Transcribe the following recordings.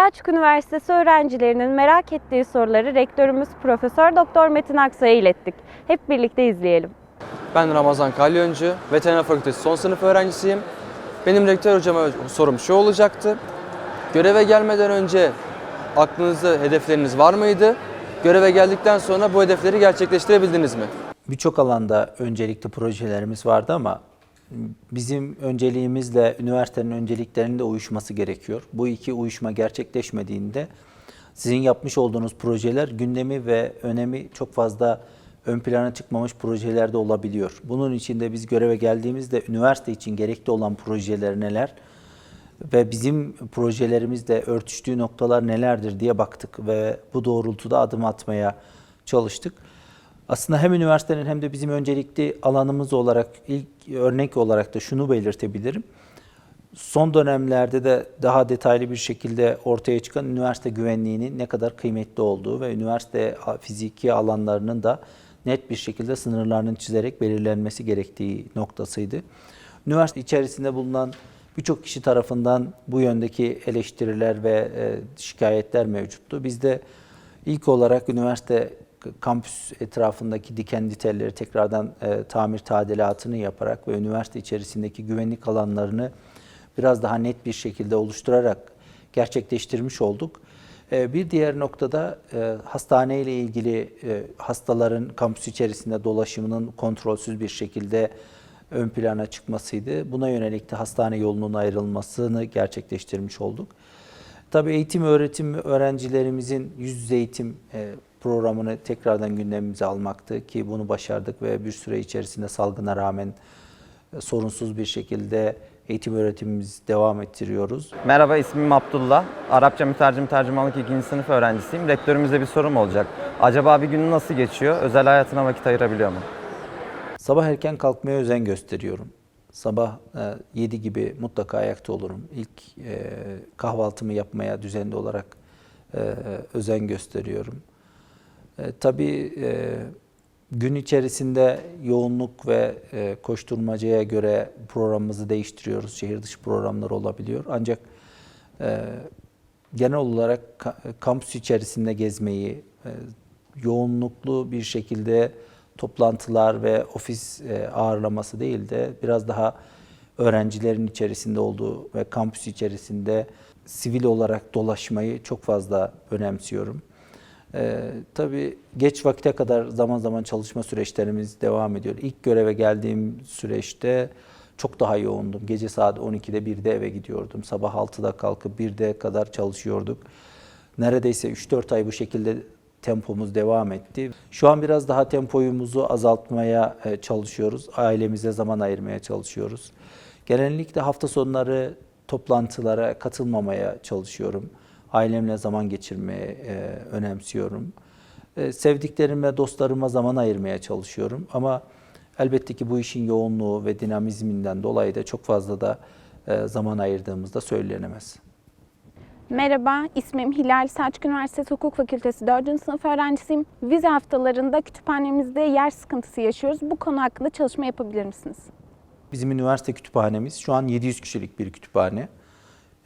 Selçuk Üniversitesi öğrencilerinin merak ettiği soruları rektörümüz Profesör Doktor Metin Aksay'a ilettik. Hep birlikte izleyelim. Ben Ramazan Kalyoncu, Veteriner Fakültesi son sınıf öğrencisiyim. Benim rektör hocama sorum şu olacaktı. Göreve gelmeden önce aklınızda hedefleriniz var mıydı? Göreve geldikten sonra bu hedefleri gerçekleştirebildiniz mi? Birçok alanda öncelikli projelerimiz vardı ama bizim önceliğimizle üniversitenin önceliklerinin de uyuşması gerekiyor. Bu iki uyuşma gerçekleşmediğinde sizin yapmış olduğunuz projeler gündemi ve önemi çok fazla ön plana çıkmamış projelerde olabiliyor. Bunun için de biz göreve geldiğimizde üniversite için gerekli olan projeler neler ve bizim projelerimizle örtüştüğü noktalar nelerdir diye baktık ve bu doğrultuda adım atmaya çalıştık. Aslında hem üniversitenin hem de bizim öncelikli alanımız olarak ilk örnek olarak da şunu belirtebilirim. Son dönemlerde de daha detaylı bir şekilde ortaya çıkan üniversite güvenliğinin ne kadar kıymetli olduğu ve üniversite fiziki alanlarının da net bir şekilde sınırlarının çizerek belirlenmesi gerektiği noktasıydı. Üniversite içerisinde bulunan birçok kişi tarafından bu yöndeki eleştiriler ve e, şikayetler mevcuttu. Biz de ilk olarak üniversite kampüs etrafındaki diken telleri tekrardan e, tamir tadilatını yaparak ve üniversite içerisindeki güvenlik alanlarını biraz daha net bir şekilde oluşturarak gerçekleştirmiş olduk. E, bir diğer noktada e, hastane ile ilgili e, hastaların kampüs içerisinde dolaşımının kontrolsüz bir şekilde ön plana çıkmasıydı. Buna yönelik de hastane yolunun ayrılmasını gerçekleştirmiş olduk. Tabii eğitim öğretim öğrencilerimizin yüz yüze eğitim e, programını tekrardan gündemimize almaktı ki bunu başardık ve bir süre içerisinde salgına rağmen e, sorunsuz bir şekilde eğitim öğretimimizi devam ettiriyoruz. Merhaba ismim Abdullah. Arapça mütercim tercümanlık 2. sınıf öğrencisiyim. Rektörümüze bir sorum olacak. Acaba bir günü nasıl geçiyor? Özel hayatına vakit ayırabiliyor mu? Sabah erken kalkmaya özen gösteriyorum. Sabah e, 7 gibi mutlaka ayakta olurum. İlk e, kahvaltımı yapmaya düzenli olarak e, özen gösteriyorum. E, tabii e, gün içerisinde yoğunluk ve e, koşturmacaya göre programımızı değiştiriyoruz. Şehir dışı programlar olabiliyor. Ancak e, genel olarak ka- kampüs içerisinde gezmeyi, e, yoğunluklu bir şekilde toplantılar ve ofis e, ağırlaması değil de biraz daha öğrencilerin içerisinde olduğu ve kampüs içerisinde sivil olarak dolaşmayı çok fazla önemsiyorum. Ee, tabii geç vakite kadar zaman zaman çalışma süreçlerimiz devam ediyor. İlk göreve geldiğim süreçte çok daha yoğundum. Gece saat 12'de 1'de eve gidiyordum. Sabah 6'da kalkıp 1'de kadar çalışıyorduk. Neredeyse 3-4 ay bu şekilde tempomuz devam etti. Şu an biraz daha tempoyumuzu azaltmaya e, çalışıyoruz. Ailemize zaman ayırmaya çalışıyoruz. Genellikle hafta sonları toplantılara katılmamaya çalışıyorum. Ailemle zaman geçirmeye e, önemsiyorum. E, sevdiklerime, dostlarıma zaman ayırmaya çalışıyorum. Ama elbette ki bu işin yoğunluğu ve dinamizminden dolayı da çok fazla da e, zaman ayırdığımızda söylenemez. Merhaba, ismim Hilal. Selçuk Üniversitesi Hukuk Fakültesi 4. sınıf öğrencisiyim. Vize haftalarında kütüphanemizde yer sıkıntısı yaşıyoruz. Bu konu hakkında çalışma yapabilir misiniz? Bizim üniversite kütüphanemiz şu an 700 kişilik bir kütüphane.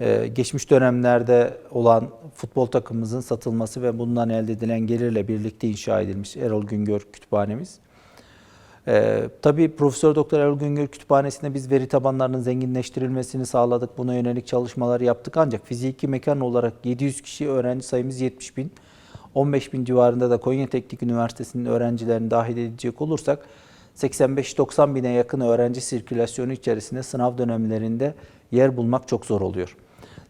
Ee, geçmiş dönemlerde olan futbol takımımızın satılması ve bundan elde edilen gelirle birlikte inşa edilmiş Erol Güngör Kütüphanemiz. Ee, tabii Profesör Doktor Erol Güngör Kütüphanesi'nde biz veri tabanlarının zenginleştirilmesini sağladık. Buna yönelik çalışmalar yaptık. Ancak fiziki mekan olarak 700 kişi öğrenci sayımız 70 bin. 15 bin civarında da Konya Teknik Üniversitesi'nin öğrencilerini dahil edecek olursak 85-90 bine yakın öğrenci sirkülasyonu içerisinde sınav dönemlerinde yer bulmak çok zor oluyor.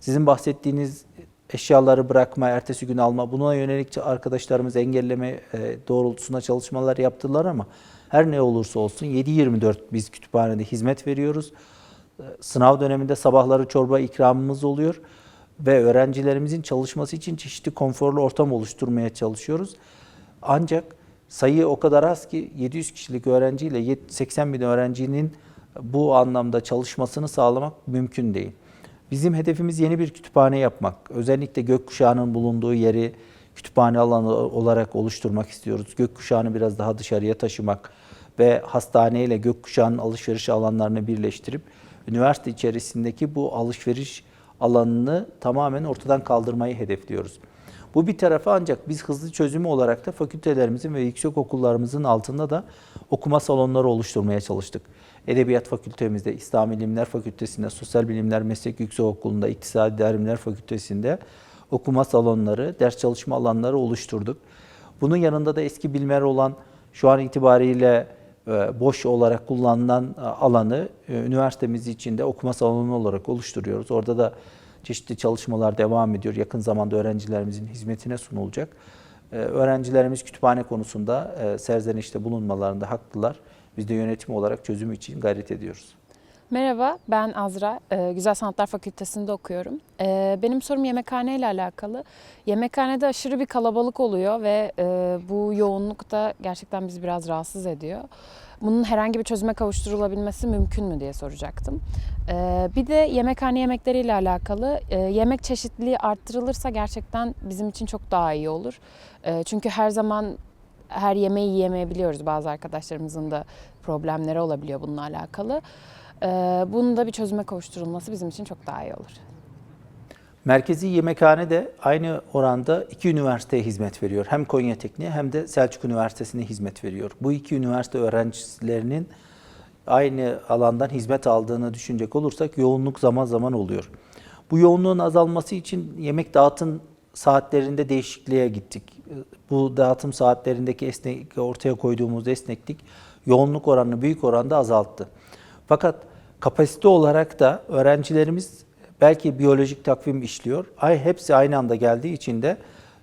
Sizin bahsettiğiniz eşyaları bırakma, ertesi gün alma buna yönelik arkadaşlarımız engelleme e, doğrultusunda çalışmalar yaptılar ama her ne olursa olsun 7-24 biz kütüphanede hizmet veriyoruz. E, Sınav döneminde sabahları çorba ikramımız oluyor ve öğrencilerimizin çalışması için çeşitli konforlu ortam oluşturmaya çalışıyoruz. Ancak sayı o kadar az ki 700 kişilik öğrenciyle 80 bin öğrencinin bu anlamda çalışmasını sağlamak mümkün değil. Bizim hedefimiz yeni bir kütüphane yapmak. Özellikle gökkuşağının bulunduğu yeri kütüphane alanı olarak oluşturmak istiyoruz. Gökkuşağını biraz daha dışarıya taşımak ve hastane ile gökkuşağının alışveriş alanlarını birleştirip üniversite içerisindeki bu alışveriş alanını tamamen ortadan kaldırmayı hedefliyoruz. Bu bir tarafa ancak biz hızlı çözümü olarak da fakültelerimizin ve yüksek okullarımızın altında da okuma salonları oluşturmaya çalıştık. Edebiyat Fakültemizde, İslam Bilimler Fakültesinde, Sosyal Bilimler Meslek Yüksekokulu'nda, İktisadi Bilimler Fakültesinde okuma salonları, ders çalışma alanları oluşturduk. Bunun yanında da eski bilimler olan şu an itibariyle e, boş olarak kullanılan e, alanı e, üniversitemiz içinde okuma salonu olarak oluşturuyoruz. Orada da çeşitli çalışmalar devam ediyor. Yakın zamanda öğrencilerimizin hizmetine sunulacak. Öğrencilerimiz kütüphane konusunda serzenişte bulunmalarında haklılar. Biz de yönetim olarak çözüm için gayret ediyoruz. Merhaba, ben Azra. Ee, Güzel Sanatlar Fakültesi'nde okuyorum. Ee, benim sorum yemekhane ile alakalı. Yemekhanede aşırı bir kalabalık oluyor ve e, bu yoğunluk da gerçekten bizi biraz rahatsız ediyor. Bunun herhangi bir çözüme kavuşturulabilmesi mümkün mü diye soracaktım. Ee, bir de yemekhane yemekleriyle alakalı e, yemek çeşitliliği arttırılırsa gerçekten bizim için çok daha iyi olur. E, çünkü her zaman her yemeği yiyemeyebiliyoruz. Bazı arkadaşlarımızın da problemleri olabiliyor bununla alakalı. Ee, bunun da bir çözüme kavuşturulması bizim için çok daha iyi olur. Merkezi yemekhane de aynı oranda iki üniversiteye hizmet veriyor. Hem Konya Tekniği hem de Selçuk Üniversitesi'ne hizmet veriyor. Bu iki üniversite öğrencilerinin aynı alandan hizmet aldığını düşünecek olursak yoğunluk zaman zaman oluyor. Bu yoğunluğun azalması için yemek dağıtım saatlerinde değişikliğe gittik. Bu dağıtım saatlerindeki esnek ortaya koyduğumuz esneklik yoğunluk oranını büyük oranda azalttı. Fakat kapasite olarak da öğrencilerimiz belki biyolojik takvim işliyor. Ay hepsi aynı anda geldiği için de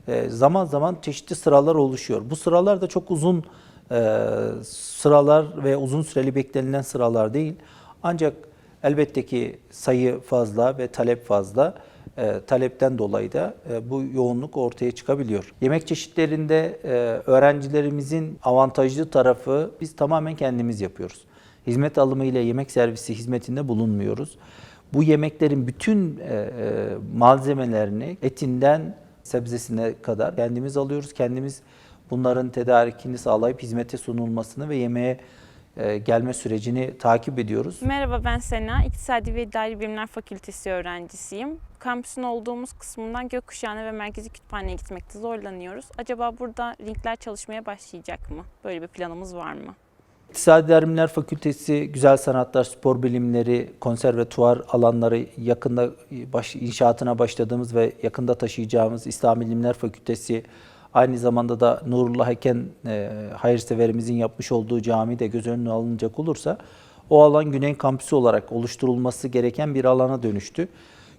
e, zaman zaman çeşitli sıralar oluşuyor. Bu sıralar da çok uzun e, sıralar ve uzun süreli beklenilen sıralar değil. Ancak elbette ki sayı fazla ve talep fazla. E, talepten dolayı da e, bu yoğunluk ortaya çıkabiliyor. Yemek çeşitlerinde e, öğrencilerimizin avantajlı tarafı biz tamamen kendimiz yapıyoruz. Hizmet alımı ile yemek servisi hizmetinde bulunmuyoruz. Bu yemeklerin bütün e, e, malzemelerini etinden sebzesine kadar kendimiz alıyoruz. Kendimiz bunların tedarikini sağlayıp hizmete sunulmasını ve yemeğe gelme sürecini takip ediyoruz. Merhaba ben Sena. İktisadi ve İdari Bilimler Fakültesi öğrencisiyim. Kampüsün olduğumuz kısmından gökkuşağına ve merkezi kütüphaneye gitmekte zorlanıyoruz. Acaba burada linkler çalışmaya başlayacak mı? Böyle bir planımız var mı? İktisadi Bilimler Fakültesi, Güzel Sanatlar, Spor Bilimleri, konservatuvar alanları yakında baş, inşaatına başladığımız ve yakında taşıyacağımız İslam Bilimler Fakültesi, aynı zamanda da Nurullah Eken e, hayırseverimizin yapmış olduğu cami de göz önüne alınacak olursa o alan Güney Kampüsü olarak oluşturulması gereken bir alana dönüştü.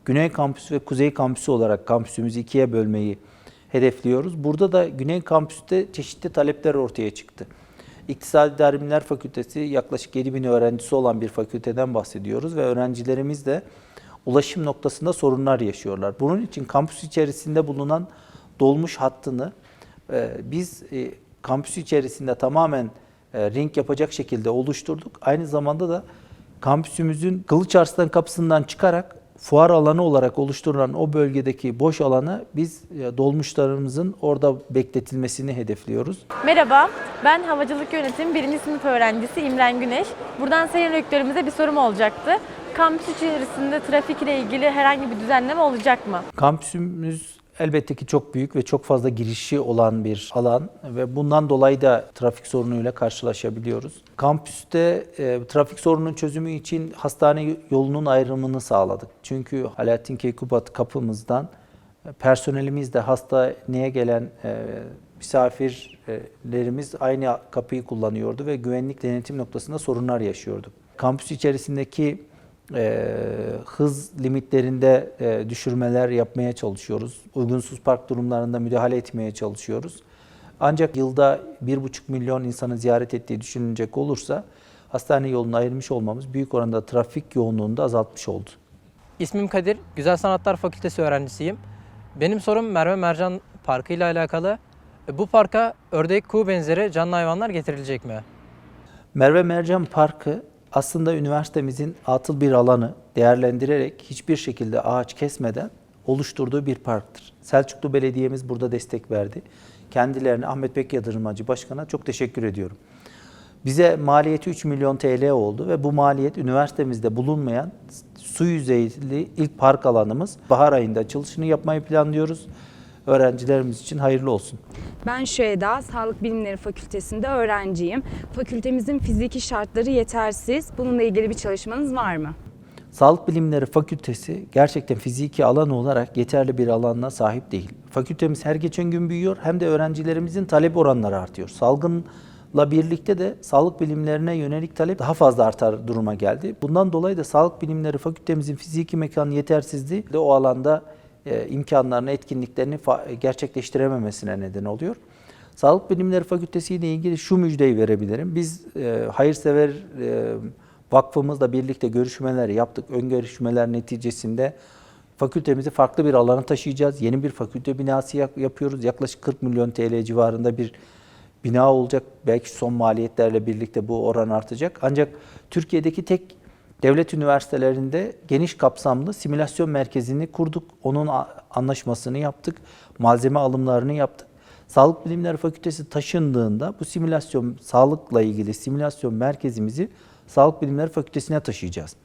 Güney Kampüsü ve Kuzey Kampüsü olarak kampüsümüzü ikiye bölmeyi hedefliyoruz. Burada da Güney Kampüs'te çeşitli talepler ortaya çıktı. İktisadi İdari Bilimler Fakültesi yaklaşık 7 bin öğrencisi olan bir fakülteden bahsediyoruz ve öğrencilerimiz de ulaşım noktasında sorunlar yaşıyorlar. Bunun için kampüs içerisinde bulunan dolmuş hattını biz e, kampüs içerisinde tamamen e, ring yapacak şekilde oluşturduk. Aynı zamanda da kampüsümüzün Kılıç Arslan kapısından çıkarak fuar alanı olarak oluşturulan o bölgedeki boş alanı biz e, dolmuşlarımızın orada bekletilmesini hedefliyoruz. Merhaba, ben Havacılık Yönetimi 1. sınıf öğrencisi İmren Güneş. Buradan Sayın Rektörümüze bir sorum olacaktı. Kampüs içerisinde trafik ile ilgili herhangi bir düzenleme olacak mı? Kampüsümüz elbette ki çok büyük ve çok fazla girişi olan bir alan ve bundan dolayı da trafik sorunuyla karşılaşabiliyoruz. Kampüste e, trafik sorununun çözümü için hastane yolunun ayrımını sağladık. Çünkü Alaaddin Keykubat kapımızdan e, personelimiz de hastaneye gelen e, misafirlerimiz aynı kapıyı kullanıyordu ve güvenlik denetim noktasında sorunlar yaşıyorduk. Kampüs içerisindeki e, hız limitlerinde e, düşürmeler yapmaya çalışıyoruz. Uygunsuz park durumlarında müdahale etmeye çalışıyoruz. Ancak yılda 1,5 milyon insanı ziyaret ettiği düşünülecek olursa hastane yolunu ayırmış olmamız büyük oranda trafik yoğunluğunu da azaltmış oldu. İsmim Kadir, Güzel Sanatlar Fakültesi öğrencisiyim. Benim sorum Merve Mercan Parkı ile alakalı. E, Bu parka ördek, kuğu benzeri canlı hayvanlar getirilecek mi? Merve Mercan Parkı aslında üniversitemizin atıl bir alanı değerlendirerek hiçbir şekilde ağaç kesmeden oluşturduğu bir parktır. Selçuklu Belediye'miz burada destek verdi. Kendilerine Ahmet Bek Yatırımcı Başkan'a çok teşekkür ediyorum. Bize maliyeti 3 milyon TL oldu ve bu maliyet üniversitemizde bulunmayan su yüzeyli ilk park alanımız. Bahar ayında açılışını yapmayı planlıyoruz. Öğrencilerimiz için hayırlı olsun. Ben Şüeda, Sağlık Bilimleri Fakültesinde öğrenciyim. Fakültemizin fiziki şartları yetersiz. Bununla ilgili bir çalışmanız var mı? Sağlık Bilimleri Fakültesi gerçekten fiziki alan olarak yeterli bir alanına sahip değil. Fakültemiz her geçen gün büyüyor hem de öğrencilerimizin talep oranları artıyor. Salgınla birlikte de sağlık bilimlerine yönelik talep daha fazla artar duruma geldi. Bundan dolayı da Sağlık Bilimleri Fakültemizin fiziki mekanı yetersizliği de o alanda e, imkanlarını, etkinliklerini gerçekleştirememesine neden oluyor. Sağlık Bilimleri Fakültesi ile ilgili şu müjdeyi verebilirim. Biz e, hayırsever e, vakfımızla birlikte görüşmeler yaptık. Ön görüşmeler neticesinde fakültemizi farklı bir alana taşıyacağız. Yeni bir fakülte binası yap- yapıyoruz. Yaklaşık 40 milyon TL civarında bir bina olacak. Belki son maliyetlerle birlikte bu oran artacak. Ancak Türkiye'deki tek devlet üniversitelerinde geniş kapsamlı simülasyon merkezini kurduk. Onun anlaşmasını yaptık. Malzeme alımlarını yaptık. Sağlık Bilimleri Fakültesi taşındığında bu simülasyon, sağlıkla ilgili simülasyon merkezimizi Sağlık Bilimleri Fakültesine taşıyacağız.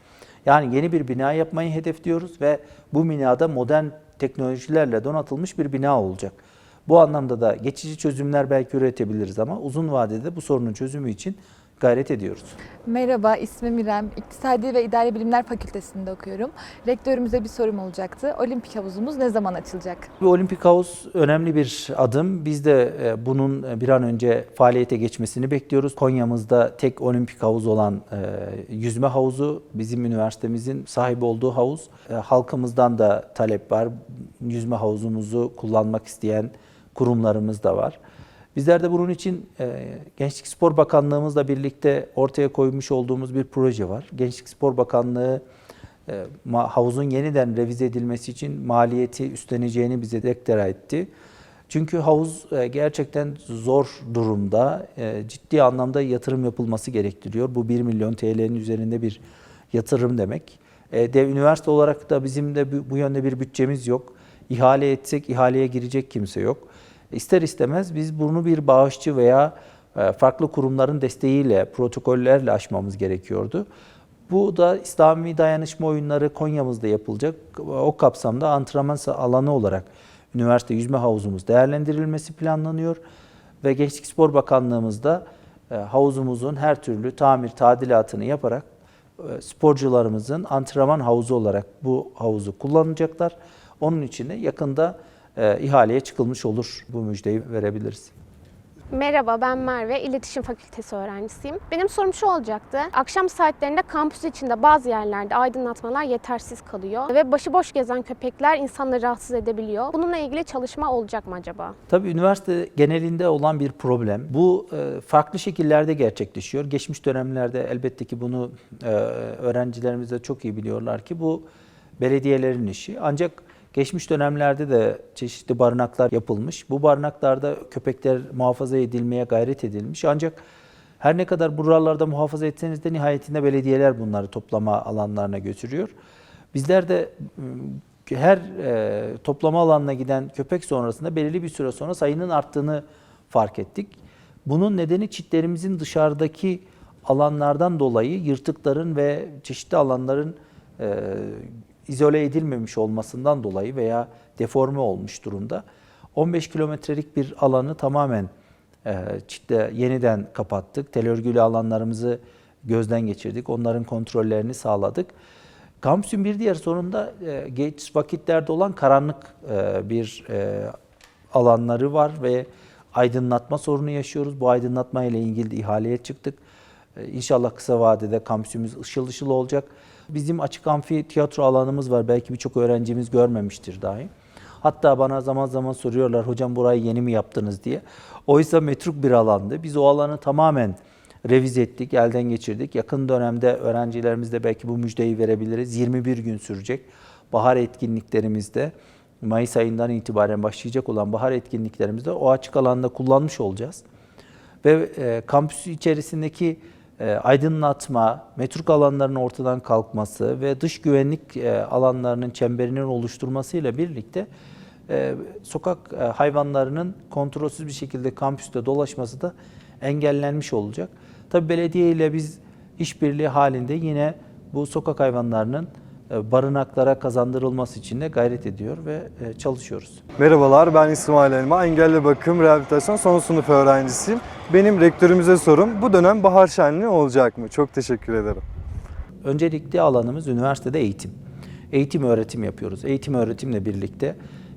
Yani yeni bir bina yapmayı hedefliyoruz ve bu binada modern teknolojilerle donatılmış bir bina olacak. Bu anlamda da geçici çözümler belki üretebiliriz ama uzun vadede bu sorunun çözümü için gayret ediyoruz. Merhaba, ismim İrem. İktisadi ve İdari Bilimler Fakültesi'nde okuyorum. Rektörümüze bir sorum olacaktı. Olimpik havuzumuz ne zaman açılacak? Olimpik havuz önemli bir adım. Biz de e, bunun e, bir an önce faaliyete geçmesini bekliyoruz. Konya'mızda tek olimpik havuz olan e, yüzme havuzu bizim üniversitemizin sahibi olduğu havuz. Halkımızdan da talep var. Yüzme havuzumuzu kullanmak isteyen kurumlarımız da var. Bizler de bunun için e, Gençlik Spor Bakanlığımızla birlikte ortaya koymuş olduğumuz bir proje var. Gençlik Spor Bakanlığı e, havuzun yeniden revize edilmesi için maliyeti üstleneceğini bize deklara etti. Çünkü havuz e, gerçekten zor durumda, ciddi anlamda yatırım yapılması gerektiriyor. Bu 1 milyon TL'nin üzerinde bir yatırım demek. E, De üniversite olarak da bizim de bu- bu yönde bir bütçemiz yok. İhale etsek ihaleye girecek kimse yok. İster istemez biz bunu bir bağışçı veya e, farklı kurumların desteğiyle, protokollerle aşmamız gerekiyordu. Bu da İslami dayanışma oyunları Konya'mızda yapılacak. O kapsamda antrenman alanı olarak üniversite yüzme havuzumuz değerlendirilmesi planlanıyor. Ve Gençlik Spor Bakanlığımızda e, havuzumuzun her türlü tamir tadilatını yaparak e, sporcularımızın antrenman havuzu olarak bu havuzu kullanacaklar. Onun için de yakında e, ihaleye çıkılmış olur. Bu müjdeyi verebiliriz. Merhaba ben Merve, İletişim Fakültesi öğrencisiyim. Benim sorum şu olacaktı. Akşam saatlerinde kampüs içinde bazı yerlerde aydınlatmalar yetersiz kalıyor ve başıboş gezen köpekler insanları rahatsız edebiliyor. Bununla ilgili çalışma olacak mı acaba? Tabii üniversite genelinde olan bir problem. Bu e, farklı şekillerde gerçekleşiyor. Geçmiş dönemlerde elbette ki bunu e, öğrencilerimiz de çok iyi biliyorlar ki bu belediyelerin işi. Ancak geçmiş dönemlerde de çeşitli barınaklar yapılmış. Bu barınaklarda köpekler muhafaza edilmeye gayret edilmiş. Ancak her ne kadar buralarda muhafaza etseniz de nihayetinde belediyeler bunları toplama alanlarına götürüyor. Bizler de m, her e, toplama alanına giden köpek sonrasında belirli bir süre sonra sayının arttığını fark ettik. Bunun nedeni çitlerimizin dışarıdaki alanlardan dolayı yırtıkların ve çeşitli alanların e, izole edilmemiş olmasından dolayı veya deforme olmuş durumda. 15 kilometrelik bir alanı tamamen e, çitle yeniden kapattık. Telörgülü alanlarımızı gözden geçirdik. Onların kontrollerini sağladık. Kampüsün bir diğer sorunu da e, geç vakitlerde olan karanlık e, bir e, alanları var ve aydınlatma sorunu yaşıyoruz. Bu aydınlatma ile ilgili ihaleye çıktık. İnşallah kısa vadede kampüsümüz ışıl ışıl olacak. Bizim açık amfi tiyatro alanımız var. Belki birçok öğrencimiz görmemiştir dahi. Hatta bana zaman zaman soruyorlar hocam burayı yeni mi yaptınız diye. Oysa metruk bir alandı. Biz o alanı tamamen revize ettik, elden geçirdik. Yakın dönemde öğrencilerimizde belki bu müjdeyi verebiliriz. 21 gün sürecek bahar etkinliklerimizde Mayıs ayından itibaren başlayacak olan bahar etkinliklerimizde o açık alanda kullanmış olacağız. Ve e, kampüs içerisindeki aydınlatma, metruk alanların ortadan kalkması ve dış güvenlik e, alanlarının çemberinin oluşturmasıyla birlikte e, sokak e, hayvanlarının kontrolsüz bir şekilde kampüste dolaşması da engellenmiş olacak. Tabii belediye ile biz işbirliği halinde yine bu sokak hayvanlarının e, barınaklara kazandırılması için de gayret ediyor ve e, çalışıyoruz. Merhabalar ben İsmail Elma. Engelli bakım rehabilitasyon son sınıf öğrencisiyim. Benim rektörümüze sorum bu dönem bahar şenliği olacak mı? Çok teşekkür ederim. Öncelikli alanımız üniversitede eğitim. Eğitim öğretim yapıyoruz. Eğitim öğretimle birlikte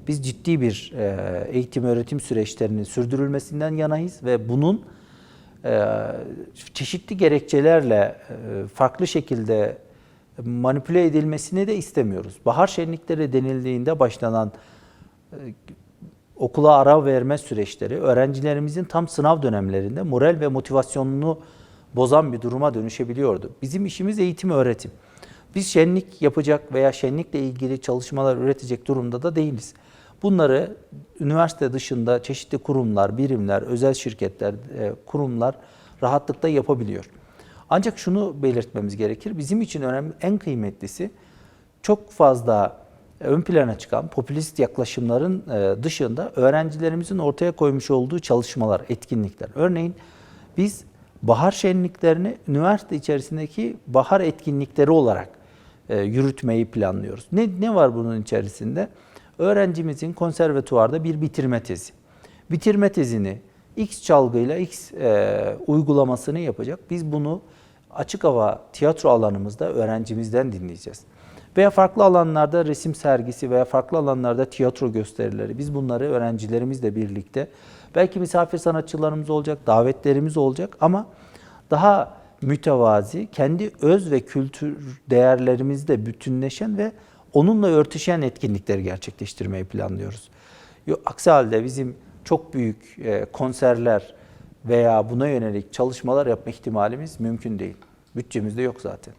biz ciddi bir e, eğitim öğretim süreçlerinin sürdürülmesinden yanayız ve bunun e, çeşitli gerekçelerle e, farklı şekilde manipüle edilmesini de istemiyoruz. Bahar şenlikleri denildiğinde başlanan e, okula ara verme süreçleri öğrencilerimizin tam sınav dönemlerinde moral ve motivasyonunu bozan bir duruma dönüşebiliyordu. Bizim işimiz eğitim öğretim. Biz şenlik yapacak veya şenlikle ilgili çalışmalar üretecek durumda da değiliz. Bunları üniversite dışında çeşitli kurumlar, birimler, özel şirketler, e, kurumlar rahatlıkla yapabiliyor. Ancak şunu belirtmemiz gerekir. Bizim için önemli en kıymetlisi çok fazla ön plana çıkan popülist yaklaşımların e, dışında öğrencilerimizin ortaya koymuş olduğu çalışmalar, etkinlikler. Örneğin biz bahar şenliklerini üniversite içerisindeki bahar etkinlikleri olarak e, yürütmeyi planlıyoruz. Ne, ne var bunun içerisinde? Öğrencimizin konservatuvarda bir bitirme tezi. Bitirme tezini X çalgıyla X e, uygulamasını yapacak. Biz bunu açık hava tiyatro alanımızda öğrencimizden dinleyeceğiz. Veya farklı alanlarda resim sergisi veya farklı alanlarda tiyatro gösterileri. Biz bunları öğrencilerimizle birlikte belki misafir sanatçılarımız olacak, davetlerimiz olacak ama daha mütevazi, kendi öz ve kültür değerlerimizle bütünleşen ve onunla örtüşen etkinlikleri gerçekleştirmeyi planlıyoruz. Yo- Aksi halde bizim çok büyük e, konserler veya buna yönelik çalışmalar yapma ihtimalimiz mümkün değil. Bütçemizde yok zaten.